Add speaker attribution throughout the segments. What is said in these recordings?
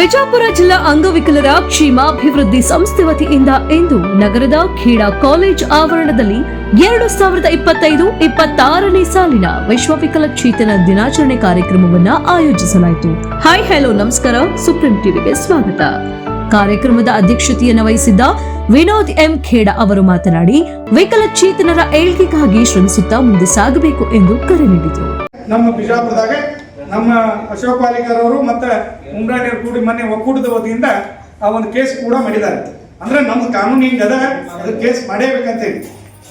Speaker 1: ಬಿಜಾಪುರ ಜಿಲ್ಲಾ ಅಂಗವಿಕಲರ ಕ್ಷೇಮಾಭಿವೃದ್ಧಿ ಸಂಸ್ಥೆ ವತಿಯಿಂದ ಇಂದು ನಗರದ ಖೇಡಾ ಕಾಲೇಜ್ ಆವರಣದಲ್ಲಿ ಎರಡು ಸಾವಿರದ ಇಪ್ಪತ್ತೈದು ಇಪ್ಪತ್ತಾರನೇ ಸಾಲಿನ ವಿಶ್ವವಿಕಲ ಚೇತನ ದಿನಾಚರಣೆ ಕಾರ್ಯಕ್ರಮವನ್ನ ಆಯೋಜಿಸಲಾಯಿತು. ಹಾಯ್, ಹಲೋ, ನಮಸ್ಕಾರ. ಸುಪ್ರೀಂ ಟಿವಿಗೆ ಸ್ವಾಗತ. ಕಾರ್ಯಕ್ರಮದ ಅಧ್ಯಕ್ಷತೆಯನ್ನು ವಹಿಸಿದ್ದ ವಿನೋದ್ ಎಂ ಖೇಡಾ ಅವರು ಮಾತನಾಡಿ ವಿಕಲಚೇತನರ ಏಳ್ಗೆಗಾಗಿ ಶ್ರಮಿಸುತ್ತಾ ಮುಂದೆ ಸಾಗಬೇಕು ಎಂದು ಕರೆ ನೀಡಿದರು.
Speaker 2: ನಮ್ಮ ನಮ್ಮ ಅಶೋಕ್ ಪಾಲಿಕರ್ ಅವರು ಮತ್ತೆ ಉಮ್ರಾಣಿಯರ್ ಕೂಡಿ ಮನೆ ಒಕ್ಕೂಟದ ವತಿಯಿಂದ ಆ ಒಂದು ಕೇಸ್ ಕೂಡ ಮಾಡಿದ್ದಾರೆ. ಅಂದ್ರೆ ನಮ್ಮ ಕಾನೂನು ಹಿಂಗ ಅದ ಅದು ಕೇಸ್ ಮಾಡೇಬೇಕಂತೇಳಿ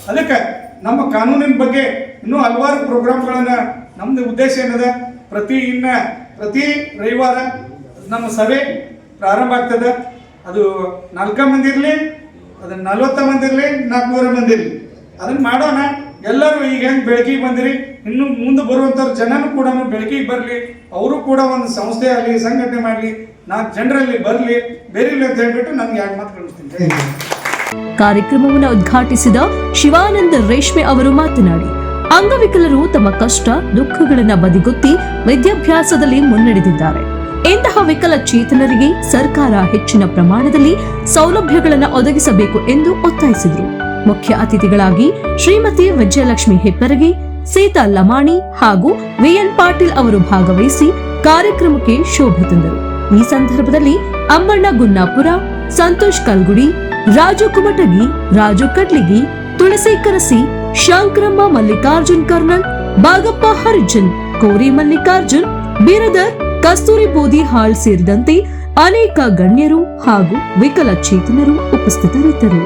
Speaker 2: ಅದಕ್ಕೆ ನಮ್ಮ ಕಾನೂನಿನ ಬಗ್ಗೆ ಇನ್ನೂ ಹಲವಾರು ಪ್ರೋಗ್ರಾಮ್ಗಳನ್ನು ನಮ್ದು ಉದ್ದೇಶ ಏನದ? ಪ್ರತಿ ಇನ್ನ, ಪ್ರತಿ ರವಿವಾರ ನಮ್ಮ ಸಭೆ ಪ್ರಾರಂಭ ಆಗ್ತದ. ಅದು ನಾಲ್ಕ ಮಂದಿ ಇರಲಿ, ಅದು ನಲ್ವತ್ತ ಮಂದಿ ಇರಲಿ ನಾಲ್ಕೂವರೆ ಮಂದಿ ಇರಲಿ. ಅದನ್ನ ಮಾಡೋಣ. ಎಲ್ಲರೂ ಈಗ ಹೆಂಗ್ ಬೆಳಕಿಗೆ ಬಂದಿರಿ? ಇನ್ನು ಮುಂದೆ ಬರುವಂತ ಜನನು ಕೂಡ ಬೆಳಕಿಗೆ ಬರಲಿ ಅವರು ಕೂಡ ಒಂದು ಸಂಸ್ಥೆ ಆಗಲಿ ಸಂಘಟನೆ ಮಾಡಲಿ ನಾನು ಜನರಲ್ಲಿ ಬರಲಿ ಬೇರಿಲ್ಲ ಅಂತ ಹೇಳ್ಬಿಟ್ಟು ನನ್ಗೆ ಎರಡು ಮಾತು ಕಳಿಸ್ತೀನಿ.
Speaker 1: ಕಾರ್ಯಕ್ರಮವನ್ನು ಉದ್ಘಾಟಿಸಿದ ಶಿವಾನಂದ ರೇಷ್ಮೆ ಅವರು ಮಾತನಾಡಿ ಅಂಗವಿಕಲರು ತಮ್ಮ ಕಷ್ಟ ದುಃಖಗಳನ್ನು ಬದಿಗೊತ್ತಿ ವಿದ್ಯಾಭ್ಯಾಸದಲ್ಲಿ ಮುನ್ನಡೆದಿದ್ದಾರೆ. ಇಂತಹ ವಿಕಲಚೇತನರಿಗೆ ಸರ್ಕಾರ ಹೆಚ್ಚಿನ ಪ್ರಮಾಣದಲ್ಲಿ ಸೌಲಭ್ಯಗಳನ್ನು ಒದಗಿಸಬೇಕು ಎಂದು ಒತ್ತಾಯಿಸಿದರು. ಮುಖ್ಯ ಅತಿಥಿಗಳಾಗಿ ಶ್ರೀಮತಿ ವಿಜಯಲಕ್ಷ್ಮಿ ಹೆಪ್ಪರಗಿ ಸೀತಾ ಲಮಾಣಿ ಹಾಗೂ ವಿಎನ್ ಪಾಟೀಲ್ ಅವರು ಭಾಗವಹಿಸಿ ಕಾರ್ಯಕ್ರಮಕ್ಕೆ ಶೋಭೆ ತಂದರು. ಈ ಸಂದರ್ಭದಲ್ಲಿ ಅಮ್ಮಣ್ಣ ಗುನ್ನಾಪುರ, ಸಂತೋಷ್ ಕಲ್ಗುಡಿ, ರಾಜು ಕುಮಟಗಿ, ರಾಜು ಕಡ್ಲಿಗಿ ತುಳಸಿ ಕರಸಿ ಶಂಕರಮ್ಮ ಮಲ್ಲಿಕಾರ್ಜುನ್ ಕರ್ನಲ್, ಬಾಗಪ್ಪ ಹರಿಜನ್, ಕೋರಿ ಮಲ್ಲಿಕಾರ್ಜುನ್, ಬಿರದರ್, ಕಸ್ತೂರಿ ಬೋದಿ ಹಾಳ್ ಸೇರಿದಂತೆ ಅನೇಕ ಗಣ್ಯರು ಹಾಗೂ ವಿಕಲಚೇತನರು ಉಪಸ್ಥಿತರಿದ್ದರು.